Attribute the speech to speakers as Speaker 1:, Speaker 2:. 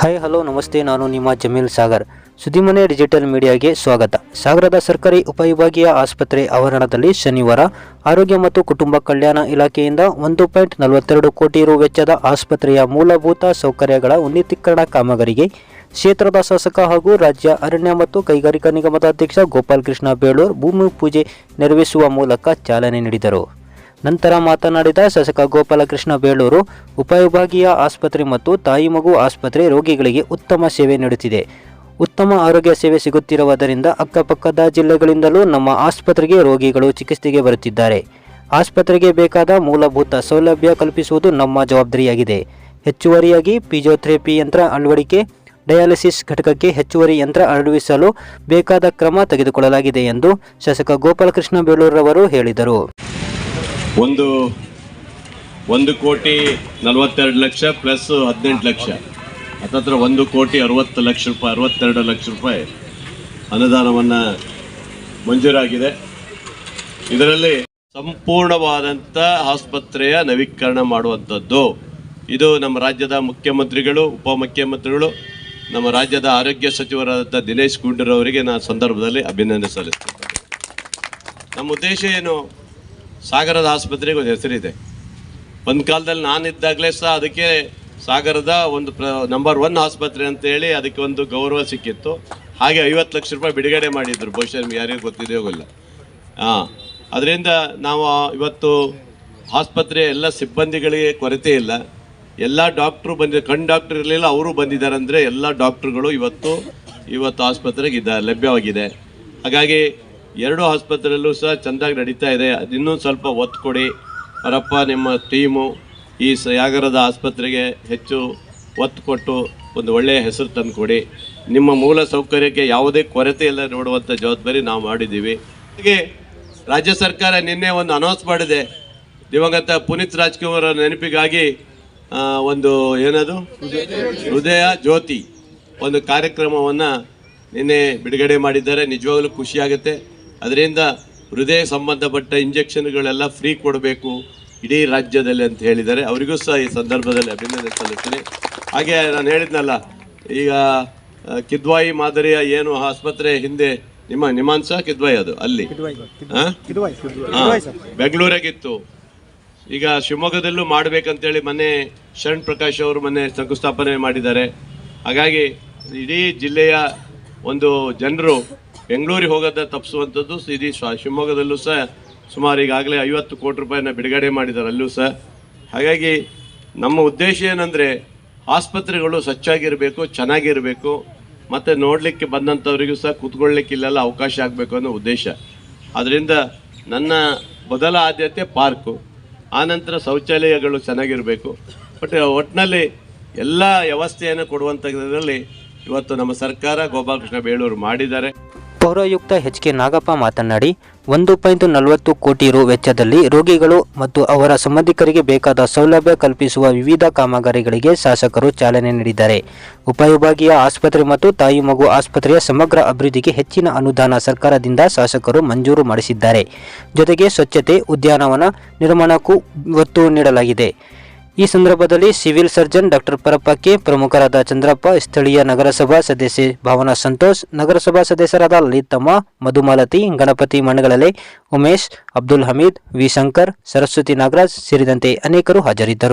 Speaker 1: Hi hello ನಮಸ್ತೆ, ನಾನು ನಿಮ್ಮ ಜಮೀಲ್ ಸಾಗರ್. ಸುದ್ದಿಮನೆ ಡಿಜಿಟಲ್ ಮೀಡಿಯಾಗೆ ಸ್ವಾಗತ. ಸಾಗರದ ಸರ್ಕಾರಿ ಉಪವಿಭಾಗೀಯ ಆಸ್ಪತ್ರೆ ಆವರಣದಲ್ಲಿ ಶನಿವಾರ ಆರೋಗ್ಯ ಮತ್ತು ಕುಟುಂಬ ಕಲ್ಯಾಣ ಇಲಾಖೆಯಿಂದ ಒಂದು ಪಾಯಿಂಟ್ ನಲವತ್ತೆರಡು ಕೋಟಿ ರು ವೆಚ್ಚದ ಆಸ್ಪತ್ರೆಯ ಮೂಲಭೂತ ಸೌಕರ್ಯಗಳ ಉನ್ನತೀಕರಣ ಕಾಮಗಾರಿಗೆ ಕ್ಷೇತ್ರದ ಶಾಸಕ ಹಾಗೂ ರಾಜ್ಯ ಅರಣ್ಯ ಮತ್ತು ಕೈಗಾರಿಕಾ ನಿಗಮದ ಅಧ್ಯಕ್ಷ ಗೋಪಾಲಕೃಷ್ಣ ಬೇಳೂರ್ ಭೂಮಿ ಪೂಜೆ ನೆರವೇರಿಸುವ ಮೂಲಕ ಚಾಲನೆ ನೀಡಿದರು. ನಂತರ ಮಾತನಾಡಿದ ಶಾಸಕ ಗೋಪಾಲಕೃಷ್ಣ ಬೇಳೂರು, ಉಪವಿಭಾಗೀಯ ಆಸ್ಪತ್ರೆ ಮತ್ತು ತಾಯಿ ಮಗು ಆಸ್ಪತ್ರೆ ರೋಗಿಗಳಿಗೆ ಉತ್ತಮ ಸೇವೆ ನೀಡುತ್ತಿದೆ. ಉತ್ತಮ ಆರೋಗ್ಯ ಸೇವೆ ಸಿಗುತ್ತಿರುವುದರಿಂದ ಅಕ್ಕಪಕ್ಕದ ಜಿಲ್ಲೆಗಳಿಂದಲೂ ನಮ್ಮ ಆಸ್ಪತ್ರೆಗೆ ರೋಗಿಗಳು ಚಿಕಿತ್ಸೆಗೆ ಬರುತ್ತಿದ್ದಾರೆ. ಆಸ್ಪತ್ರೆಗೆ ಬೇಕಾದ ಮೂಲಭೂತ ಸೌಲಭ್ಯ ಕಲ್ಪಿಸುವುದು ನಮ್ಮ ಜವಾಬ್ದಾರಿಯಾಗಿದೆ. ಹೆಚ್ಚುವರಿಯಾಗಿ ಫಿಜಿಯೋಥೆರಪಿ ಯಂತ್ರ ಅಳವಡಿಕೆ, ಡಯಾಲಿಸಿಸ್ ಘಟಕಕ್ಕೆ ಹೆಚ್ಚುವರಿ ಯಂತ್ರ ಅಳವಡಿಸಲು ಬೇಕಾದ ಕ್ರಮ ತೆಗೆದುಕೊಳ್ಳಲಾಗಿದೆ ಎಂದು ಶಾಸಕ ಗೋಪಾಲಕೃಷ್ಣ ಬೇಳೂರವರು ಹೇಳಿದರು.
Speaker 2: ಒಂದು ಒಂದು ಕೋಟಿ ನಲವತ್ತೆರಡು ಲಕ್ಷ ಪ್ಲಸ್ ಹದಿನೆಂಟು ಲಕ್ಷ. ಹತ್ತತ್ರ ಒಂದು ಕೋಟಿ ಅರವತ್ತು ಲಕ್ಷ ರೂಪಾಯಿ, ಅರವತ್ತೆರಡು ಲಕ್ಷ ರೂಪಾಯಿ ಅನುದಾನವನ್ನು ಮಂಜೂರಾಗಿದೆ. ಇದರಲ್ಲಿ ಸಂಪೂರ್ಣವಾದಂಥ ಆಸ್ಪತ್ರೆಯ ನವೀಕರಣ ಮಾಡುವಂಥದ್ದು. ಇದು ನಮ್ಮ ರಾಜ್ಯದ ಮುಖ್ಯಮಂತ್ರಿಗಳು, ಉಪಮುಖ್ಯಮಂತ್ರಿಗಳು, ನಮ್ಮ ರಾಜ್ಯದ ಆರೋಗ್ಯ ಸಚಿವರಾದಂಥ ದಿನೇಶ್ ಗುಂಡೂರವರಿಗೆ ನಾನು ಸಂದರ್ಭದಲ್ಲಿ ಅಭಿನಂದನೆ ಸಲ್ಲಿಸ್ತೇನೆ. ನಮ್ಮ ಉದ್ದೇಶ ಏನು? ಸಾಗರದ ಆಸ್ಪತ್ರೆಗೆ ಒಂದು ಹೆಸರಿದೆ. ಒಂದು ಕಾಲದಲ್ಲಿ ನಾನಿದ್ದಾಗಲೇ ಸಹ ಅದಕ್ಕೆ ಸಾಗರದ ಒಂದು ಪ್ರ ನಂಬರ್ ಒನ್ ಆಸ್ಪತ್ರೆ ಅಂತೇಳಿ ಅದಕ್ಕೆ ಒಂದು ಗೌರವ ಸಿಕ್ಕಿತ್ತು. ಹಾಗೆ ಐವತ್ತು ಲಕ್ಷ ರೂಪಾಯಿ ಬಿಡುಗಡೆ ಮಾಡಿದ್ರು. ಬಹುಶಃ ನಿಮ್ಗೆ ಯಾರಿಗೂ ಗೊತ್ತಿದೆಯೋ ಇಲ್ಲ ಹಾಂ, ಅದರಿಂದ ನಾವು ಇವತ್ತು ಆಸ್ಪತ್ರೆ ಎಲ್ಲ ಸಿಬ್ಬಂದಿಗಳಿಗೆ ಕೊರತೆ ಇಲ್ಲ. ಎಲ್ಲ ಡಾಕ್ಟ್ರು ಬಂದಿದ್ದ ಕಣ್ಣು ಡಾಕ್ಟರ್ ಇರಲಿಲ್ಲ, ಅವರು ಬಂದಿದ್ದಾರೆ ಅಂದರೆ ಎಲ್ಲ ಡಾಕ್ಟ್ರುಗಳು ಇವತ್ತು ಇವತ್ತು ಆಸ್ಪತ್ರೆಗೆ ಇದ್ದಾರೆ ಲಭ್ಯವಾಗಿದೆ. ಹಾಗಾಗಿ ಎರಡು ಆಸ್ಪತ್ರೆಯಲ್ಲೂ ಸಹ ಚೆಂದಾಗಿ ನಡೀತಾ ಇದೆ. ಇನ್ನೂ ಸ್ವಲ್ಪ ಒತ್ತು ಕೊಡಿ. ಅವರಪ್ಪ ನಿಮ್ಮ ಟೀಮು ಈ ಸಾಗರದ ಆಸ್ಪತ್ರೆಗೆ ಹೆಚ್ಚು ಒತ್ತು ಕೊಟ್ಟು ಒಂದು ಒಳ್ಳೆಯ ಹೆಸರು ತಂದುಕೊಡಿ. ನಿಮ್ಮ ಮೂಲ ಸೌಕರ್ಯಕ್ಕೆ ಯಾವುದೇ ಕೊರತೆ ಇಲ್ಲ ನೋಡುವಂಥ ಜವಾಬ್ದಾರಿ ನಾವು ಮಾಡಿದ್ದೀವಿ. ಹಾಗೆ ರಾಜ್ಯ ಸರ್ಕಾರ ನಿನ್ನೆ ಒಂದು ಅನೌನ್ಸ್ ಮಾಡಿದೆ. ದಿವಂಗತ ಪುನೀತ್ ರಾಜ್ಕುಮಾರ್ ನೆನಪಿಗಾಗಿ ಒಂದು ಏನದು? ಹೃದಯ ಜ್ಯೋತಿ ಒಂದು ಕಾರ್ಯಕ್ರಮವನ್ನು ನಿನ್ನೆ ಬಿಡುಗಡೆ ಮಾಡಿದ್ದಾರೆ. ನಿಜವಾಗಲೂ ಖುಷಿಯಾಗುತ್ತೆ ಅದರಿಂದ ಹೃದಯ ಸಂಬಂಧಪಟ್ಟ ಇಂಜೆಕ್ಷನ್ಗಳೆಲ್ಲ ಫ್ರೀ ಕೊಡಬೇಕು ಇಡೀ ರಾಜ್ಯದಲ್ಲಿ ಅಂತ ಹೇಳಿದ್ದಾರೆ. ಅವರಿಗೂ ಸಹ ಈ ಸಂದರ್ಭದಲ್ಲಿ ಅಭಿನಂದನೆ ಸಲ್ಲಿಸ್ತೀನಿ. ಹಾಗೆ ನಾನು ಹೇಳಿದ್ನಲ್ಲ ಈಗ ಕಿದ್ವಾಯಿ ಮಾದರಿಯ ಏನು ಆಸ್ಪತ್ರೆ ಹಿಂದೆ ನಿಮ್ಮ ನಿಮಾನ್ಸ ಕಿದ್ವಾಯಿ ಅದು ಅಲ್ಲಿ? ಬೆಂಗಳೂರಾಗಿತ್ತು. ಈಗ ಶಿವಮೊಗ್ಗದಲ್ಲೂ ಮಾಡಬೇಕಂತೇಳಿ ಮೊನ್ನೆ ಶರಣ್ ಪ್ರಕಾಶ್ ಅವರು ಮೊನ್ನೆ ಶಂಕುಸ್ಥಾಪನೆ ಮಾಡಿದ್ದಾರೆ. ಹಾಗಾಗಿ ಇಡೀ ಜಿಲ್ಲೆಯ ಒಂದು ಜನರು ಬೆಂಗಳೂರಿಗೆ ಹೋಗೋದ ತಪ್ಪಿಸುವಂಥದ್ದು ಇಡೀ ಶಿವಮೊಗ್ಗದಲ್ಲೂ ಸಹ ಸುಮಾರು ಈಗಾಗಲೇ ಐವತ್ತು ಕೋಟಿ ರೂಪಾಯಿನ ಬಿಡುಗಡೆ ಮಾಡಿದ್ದಾರೆ ಅಲ್ಲೂ ಸಹ. ಹಾಗಾಗಿ ನಮ್ಮ ಉದ್ದೇಶ ಏನಂದರೆ ಆಸ್ಪತ್ರೆಗಳು ಸ್ವಚ್ಛಾಗಿರಬೇಕು, ಚೆನ್ನಾಗಿರಬೇಕು, ಮತ್ತು ನೋಡಲಿಕ್ಕೆ ಬಂದಂಥವರಿಗೂ ಸಹ ಕೂತ್ಕೊಳ್ಳಿಕ್ಕೆ ಇಲ್ಲೆಲ್ಲ ಅವಕಾಶ ಆಗಬೇಕು ಅನ್ನೋ ಉದ್ದೇಶ. ಅದರಿಂದ ನನ್ನ ಮೊದಲ ಆದ್ಯತೆ ಪಾರ್ಕು. ಆನಂತರ ಶೌಚಾಲಯಗಳು ಚೆನ್ನಾಗಿರಬೇಕು. ಬಟ್ ಒಟ್ಟಿನಲ್ಲಿ ಎಲ್ಲ ವ್ಯವಸ್ಥೆಯನ್ನು ಕೊಡುವಂಥದ್ರಲ್ಲಿ ಇವತ್ತು ನಮ್ಮ ಸರ್ಕಾರ, ಗೋಪಾಲಕೃಷ್ಣ ಬೇಳೂರು ಮಾಡಿದ್ದಾರೆ.
Speaker 1: ಪೌರಾಯುಕ್ತ ಎಚ್ ಕೆ ನಾಗಪ್ಪ ಮಾತನಾಡಿ, ಒಂದು ಪಾಯಿಂಟ್ ನಲವತ್ತು ಕೋಟಿ ರು ವೆಚ್ಚದಲ್ಲಿ ರೋಗಿಗಳು ಮತ್ತು ಅವರ ಸಂಬಂಧಿಕರಿಗೆ ಬೇಕಾದ ಸೌಲಭ್ಯ ಕಲ್ಪಿಸುವ ವಿವಿಧ ಕಾಮಗಾರಿಗಳಿಗೆ ಶಾಸಕರು ಚಾಲನೆ ನೀಡಿದ್ದಾರೆ. ಉಪವಿಭಾಗೀಯ ಆಸ್ಪತ್ರೆ ಮತ್ತು ತಾಯಿ ಮಗು ಆಸ್ಪತ್ರೆಯ ಸಮಗ್ರ ಅಭಿವೃದ್ಧಿಗೆ ಹೆಚ್ಚಿನ ಅನುದಾನ ಸರ್ಕಾರದಿಂದ ಶಾಸಕರು ಮಂಜೂರು ಮಾಡಿಸಿದ್ದಾರೆ. ಜೊತೆಗೆ ಸ್ವಚ್ಛತೆ, ಉದ್ಯಾನವನ ನಿರ್ಮಾಣಕ್ಕೂ ಒತ್ತು ನೀಡಲಾಗಿದೆ. ಈ ಸಂದರ್ಭದಲ್ಲಿ ಸಿವಿಲ್ ಸರ್ಜನ್ ಡಾಕ್ಟರ್ ಪರಪ್ಪಕ್ಕೆ ಪ್ರಮುಖರಾದ ಚಂದ್ರಪ್ಪ, ಸ್ಥಳೀಯ ನಗರಸಭಾ ಸದಸ್ಯೆ ಭಾವನಾ ಸಂತೋಷ್, ನಗರಸಭಾ ಸದಸ್ಯರಾದ ಲಲಿತಮ್ಮ, ಮಧುಮಾಲತಿ, ಗಣಪತಿ ಮಂಡಗಳಲೆ ಉಮೇಶ್, ಅಬ್ದುಲ್ ಹಮೀದ್, ವಿ. ಶಂಕರ್, ಸರಸ್ವತಿ ನಾಗರಾಜ್ ಸೇರಿದಂತೆ ಅನೇಕರು ಹಾಜರಿದ್ದರು.